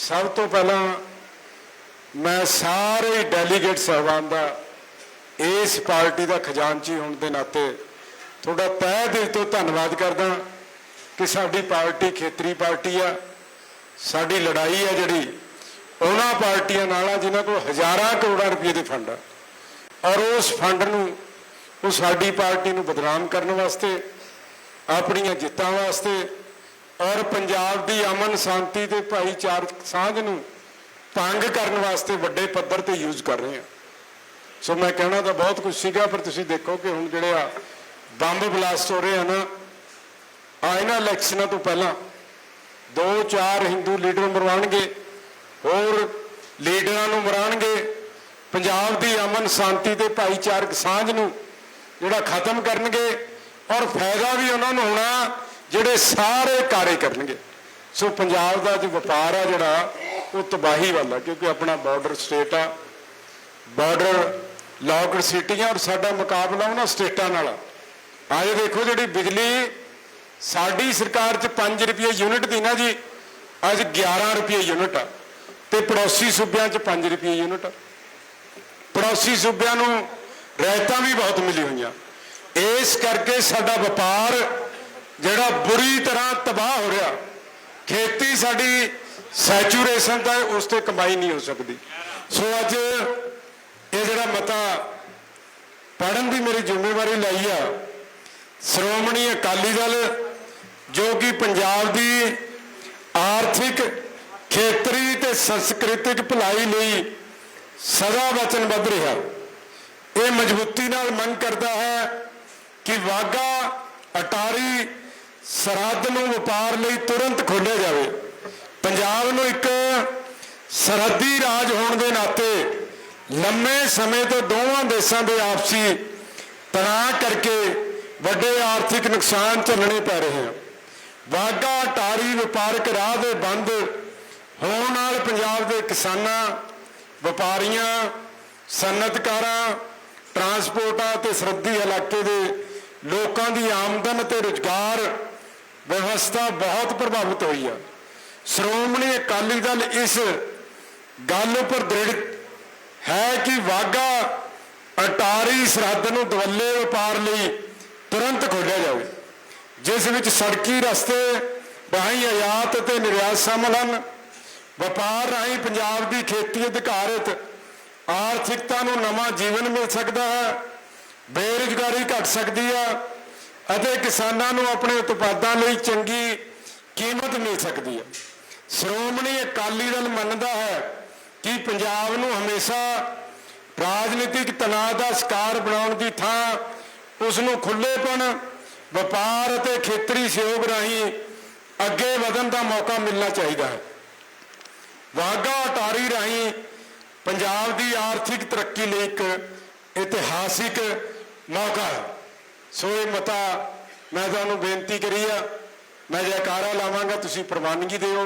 ਸਭ ਤੋਂ ਪਹਿਲਾਂ ਮੈਂ ਸਾਰੇ ਡੈਲੀਗੇਟ ਸਹਿਬਾਨ ਦਾ, ਇਸ ਪਾਰਟੀ ਦਾ ਖਜ਼ਾਨਚੀ ਹੋਣ ਦੇ ਨਾਤੇ ਤੁਹਾਡਾ ਤਹਿ ਦਿਲ ਤੋਂ ਧੰਨਵਾਦ ਕਰਦਾ ਕਿ ਸਾਡੀ ਪਾਰਟੀ ਖੇਤਰੀ ਪਾਰਟੀ ਆ, ਸਾਡੀ ਲੜਾਈ ਆ ਜਿਹੜੀ ਉਹਨਾਂ ਪਾਰਟੀਆਂ ਨਾਲ ਆ, ਜਿਨ੍ਹਾਂ ਕੋਲ ਹਜ਼ਾਰਾਂ ਕਰੋੜਾਂ ਰੁਪਏ ਦੇ ਫੰਡ ਆ। ਔਰ ਉਸ ਫੰਡ ਨੂੰ, ਉਹ ਸਾਡੀ ਪਾਰਟੀ ਨੂੰ ਬਦਨਾਮ ਕਰਨ ਵਾਸਤੇ, ਆਪਣੀਆਂ ਜਿੱਤਾਂ ਵਾਸਤੇ ਔਰ ਪੰਜਾਬ ਦੀ ਅਮਨ ਸ਼ਾਂਤੀ ਤੇ ਭਾਈਚਾਰਕ ਸਾਂਝ ਨੂੰ ਤੰਗ ਕਰਨ ਵਾਸਤੇ ਵੱਡੇ ਪੱਧਰ ਤੇ ਯੂਜ਼ ਕਰ ਰਹੇ ਆ ਸੋ ਮੈਂ ਕਹਿਣਾ ਤਾਂ ਬਹੁਤ ਕੁਝ ਸੀਗਾ, ਪਰ ਤੁਸੀਂ ਦੇਖੋ ਕਿ ਹੁਣ ਜਿਹੜੇ ਆ ਬੰਬ ਬਲਾਸਟ ਹੋ ਰਹੇ ਆ ਨਾ, ਆ ਇਹਨਾਂ ਇਲੈਕਸ਼ਨਾਂ ਤੋਂ ਪਹਿਲਾਂ ਦੋ ਚਾਰ ਹਿੰਦੂ ਲੀਡਰ ਮਰਵਾਣਗੇ ਹੋਰ ਲੀਡਰਾਂ ਨੂੰ ਮਰਾਣਗੇ ਪੰਜਾਬ ਦੀ ਅਮਨ ਸ਼ਾਂਤੀ ਤੇ ਭਾਈਚਾਰਕ ਸਾਂਝ ਨੂੰ ਜਿਹੜਾ ਖਤਮ ਕਰਨਗੇ, ਔਰ ਫਾਇਦਾ ਵੀ ਉਹਨਾਂ ਨੂੰ ਹੋਣਾ ਜਿਹੜੇ ਸਾਰੇ ਕਾਰੇ ਕਰਨਗੇ। ਸੋ ਪੰਜਾਬ ਦਾ ਜੋ ਵਪਾਰ ਆ ਜਿਹੜਾ, ਉਹ ਤਬਾਹੀ ਵਾਲਾ ਕਿਉਂਕਿ ਆਪਣਾ ਬਾਰਡਰ ਸਟੇਟ ਆ ਬਾਰਡਰ ਲੌਕਡ ਸਿਟੀਆਂ ਔਰ ਸਾਡਾ ਮੁਕਾਬਲਾ ਉਹਨਾਂ ਸਟੇਟਾਂ ਨਾਲ ਆ। ਅੱਜ ਦੇਖੋ ਜਿਹੜੀ ਬਿਜਲੀ, ਸਾਡੀ ਸਰਕਾਰ 'ਚ 5 ਰੁਪਏ ਯੂਨਿਟ ਦੀ ਨਾ ਜੀ, ਅੱਜ 11 ਰੁਪਏ ਯੂਨਿਟ ਆ। ਤੇ ਪੜੋਸੀ ਸੂਬਿਆਂ 'ਚ 5 ਰੁਪਏ ਯੂਨਿਟ ਆ। ਪੜੋਸੀ ਸੂਬਿਆਂ ਨੂੰ ਰਹਿਤਾਂ ਵੀ ਬਹੁਤ ਮਿਲੀ ਹੋਈਆਂ। ਇਸ ਕਰਕੇ ਸਾਡਾ ਵਪਾਰ ਬੁਰੀ ਤਰ੍ਹਾਂ ਤਬਾਹ ਹੋ ਰਿਹਾ। ਖੇਤੀ ਸਾਡੀ ਸੈਚੂਰੇਸ਼ਨ ਦਾ ਉਸ ਤੇ ਕਮਾਈ ਨਹੀਂ ਹੋ ਸਕਦੀ। ਸੋ ਅੱਜ ਇਹ ਜਿਹੜਾ ਮਤਾ ਪੜਨ ਦੀ ਮੇਰੀ ਜ਼ਿੰਮੇਵਾਰੀ ਲਈ ਆ, ਸ਼੍ਰੋਮਣੀ ਅਕਾਲੀ ਦਲ ਜੋ ਕਿ ਪੰਜਾਬ ਦੀ ਆਰਥਿਕ, ਖੇਤਰੀ ਤੇ ਸੰਸਕ੍ਰਿਤਿਕ ਭਲਾਈ ਲਈ ਸਦਾ ਵਚਨਬੱਧ ਰਿਹਾ। ਇਹ ਮਜ਼ਬੂਤੀ ਨਾਲ ਮੰਗ ਕਰਦਾ ਹੈ ਕਿ ਵਾਗਾ ਅਟਾਰੀ ਸਰਹੱਦ ਨੂੰ ਵਪਾਰ ਲਈ ਤੁਰੰਤ ਖੋਲ੍ਹਿਆ ਜਾਵੇ। ਪੰਜਾਬ ਨੂੰ ਇੱਕ ਸਰਹੱਦੀ ਰਾਜ ਹੋਣ ਦੇ ਨਾਤੇ ਲੰਮੇ ਸਮੇਂ ਤੋਂ ਦੋਵਾਂ ਦੇਸ਼ਾਂ ਦੇ ਆਪਸੀ ਤਣਾਅ ਕਰਕੇ ਵੱਡੇ ਆਰਥਿਕ ਨੁਕਸਾਨ ਝੱਲਣੇ ਪੈ ਰਹੇ ਹਨ। ਵਾਗਾ ਅਟਾਰੀ ਵਪਾਰਕ ਰਾਹ ਦੇ ਬੰਦ ਹੋਣ ਨਾਲ ਪੰਜਾਬ ਦੇ ਕਿਸਾਨਾਂ, ਵਪਾਰੀਆਂ, ਸਨਅਤਕਾਰਾਂ, ਟਰਾਂਸਪੋਰਟਾਂ ਤੇ ਸਰਹੱਦੀ ਇਲਾਕੇ ਦੇ ਲੋਕਾਂ ਦੀ ਆਮਦਨ ਤੇ ਰੁਜ਼ਗਾਰ ਵਿਵਸਥਾ ਬਹੁਤ ਪ੍ਰਭਾਵਿਤ ਹੋਈ ਆ। ਸ਼੍ਰੋਮਣੀ ਅਕਾਲੀ ਦਲ ਇਸ ਗੱਲ ਉੱਪਰ ਦ੍ਰਿੜ ਹੈ ਕਿ ਵਾਗਾ ਅਟਾਰੀ ਸਰਹੱਦ ਨੂੰ ਦਵੱਲੇ ਵਪਾਰ ਲਈ ਤੁਰੰਤ ਖੋਲ੍ਹਿਆ ਜਾਵੇ, ਜਿਸ ਵਿੱਚ ਸੜਕੀ ਰਸਤੇ ਰਾਹੀਂ ਆਯਾਤ ਅਤੇ ਨਿਰਯਾਤ ਸ਼ਾਮਲ ਹਨ। ਵਪਾਰ ਰਾਹੀਂ ਪੰਜਾਬ ਦੀ ਖੇਤੀ ਅਧਿਕਾਰਿਤ ਆਰਥਿਕਤਾ ਨੂੰ ਨਵਾਂ ਜੀਵਨ ਮਿਲ ਸਕਦਾ ਹੈ। ਬੇਰੁਜ਼ਗਾਰੀ ਘਟ ਸਕਦੀ ਹੈ। ਅਤੇ ਕਿਸਾਨਾਂ ਨੂੰ ਆਪਣੇ ਉਤਪਾਦਾਂ ਲਈ ਚੰਗੀ ਕੀਮਤ ਮਿਲ ਸਕਦੀ ਹੈ। ਸ਼੍ਰੋਮਣੀ ਅਕਾਲੀ ਦਲ ਮੰਨਦਾ ਹੈ ਕਿ ਪੰਜਾਬ ਨੂੰ ਹਮੇਸ਼ਾ ਰਾਜਨੀਤਿਕ ਤਣਾਅ ਦਾ ਸ਼ਿਕਾਰ ਬਣਾਉਣ ਦੀ ਥਾਂ ਉਸ ਨੂੰ ਖੁੱਲੇਪਣ ਵਪਾਰ ਅਤੇ ਖੇਤਰੀ ਸਹਿਯੋਗ ਰਾਹੀਂ ਅੱਗੇ ਵਧਣ ਦਾ ਮੌਕਾ ਮਿਲਣਾ ਚਾਹੀਦਾ ਹੈ। ਵਾਗਾ ਅਟਾਰੀ ਰਾਹੀਂ ਪੰਜਾਬ ਦੀ ਆਰਥਿਕ ਤਰੱਕੀ ਲਈ ਇੱਕ ਇਤਿਹਾਸਿਕ ਮੌਕਾ ਹੈ। ਸੋ ਇਹ ਮਤਾ, ਮੈਂ ਤੁਹਾਨੂੰ ਬੇਨਤੀ ਕਰੀ ਆ, ਮੈਂ ਜੈਕਾਰਾ ਲਾਵਾਂਗਾ, ਤੁਸੀਂ ਪ੍ਰਵਾਨਗੀ ਦਿਓ।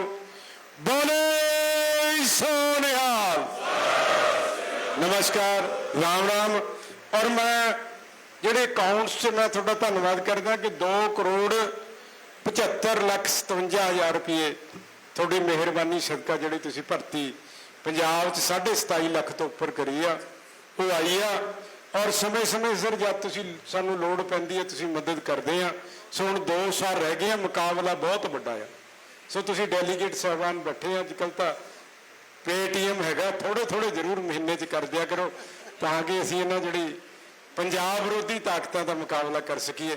ਬੋਲੇ ਸੋਨਿਹਾਲ ਨਮਸਕਾਰ, ਰਾਮ ਰਾਮ। ਔਰ ਮੈਂ ਜਿਹੜੇ ਅਕਾਊਂਟਸ 'ਚ ਮੈਂ ਤੁਹਾਡਾ ਧੰਨਵਾਦ ਕਰਦਾ ਕਿ 2 ਕਰੋੜ 75 ਲੱਖ 57 ਹਜ਼ਾਰ ਰੁਪਏ ਤੁਹਾਡੀ ਮਿਹਰਬਾਨੀ ਸਦਕਾ ਜਿਹੜੀ ਤੁਸੀਂ ਭਰਤੀ ਪੰਜਾਬ 'ਚ 27.5 ਲੱਖ ਤੋਂ ਉੱਪਰ ਕਰੀ ਆ, ਉਹ ਆਈ ਆ। ਔਰ ਸਮੇਂ-ਸਮੇਂ ਸਿਰ ਜਦ ਤੁਸੀਂ ਸਾਨੂੰ ਲੋੜ ਪੈਂਦੀ ਹੈ, ਤੁਸੀਂ ਮਦਦ ਕਰਦੇ ਆ ਸੋ ਹੁਣ 2 ਸਾਲ ਰਹਿ ਗਏ ਆ, ਮੁਕਾਬਲਾ ਬਹੁਤ ਵੱਡਾ ਆ। ਸੋ ਤੁਸੀਂ ਡੈਲੀਗੇਟ ਸਾਹਿਬਾਨ ਬੈਠੇ ਆ ਅੱਜ ਕੱਲ ਤਾਂ ਪੇਟੀਐਮ ਹੈਗਾ ਥੋੜੇ ਥੋੜੇ ਜ਼ਰੂਰ ਮਹੀਨੇ 'ਚ ਕਰ ਦਿਆ ਕਰੋ, ਤਾਂ ਕਿ ਅਸੀਂ ਇਹਨਾਂ ਜਿਹੜੀ ਪੰਜਾਬ ਵਿਰੋਧੀ ਤਾਕਤਾਂ ਦਾ ਮੁਕਾਬਲਾ ਕਰ ਸਕੀਏ।